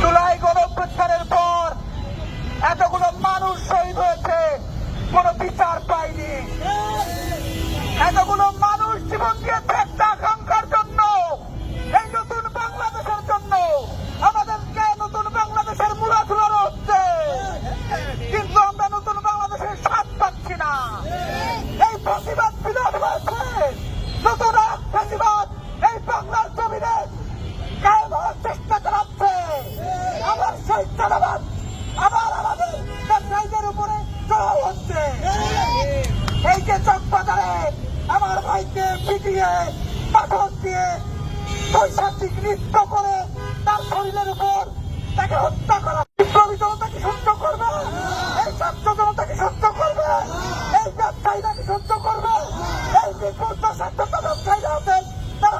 জুলাই গণঅভ্যুত্থানের পর এতগুলো মানুষ শহীদ হয়েছে কোনো বিচার পায়নি। চালাবাদ আবার আমাদের ব্যবসায়ীদের উপরে চড়াও হচ্ছে। এই যে চকবাজারে আমার ভাইকে পিটিয়ে পাথর দিয়ে বৈশাখিক নৃত্য করে তার শরীরের উপর তাকে হত্যা করা। কি সহ্য করবে? এই ছাত্র জনতা কি সহ্য করবে? এই ব্যবসায়ীরা কি সহ্য করবে? এই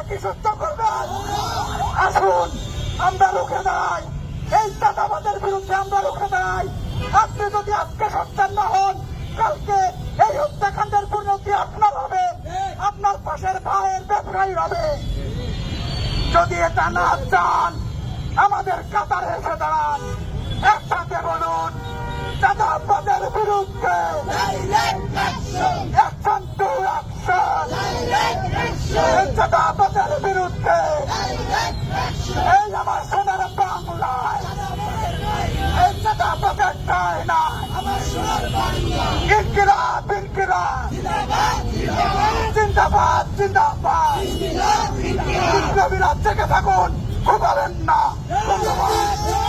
কি সহ্য করবে? আসুন, আমরা রুখে দাঁড়াই। এই চাঁদাবাদের বিরুদ্ধে আমরা রুখে দাঁড়াই আপনি যদি আজকে সচ্চার না হন, কালকে এই হত্যাকাণ্ডের পরিণতি আপনার হবে। আপনার পাশের ভাইয়ের ব্যবসায়ী হবে। যদি এটা না চান, আমাদের কাতারে এসে দাঁড়ান। একসাথে বলুন চাঁদাবাদের বিরুদ্ধে। চায় না ইনকিলাব ইনকিলাব। জিন্দাবাদ জিন্দাবাদ। বিপ্লবীরা থেকে থাকুন ঘুমাবেন না। ধন্যবাদ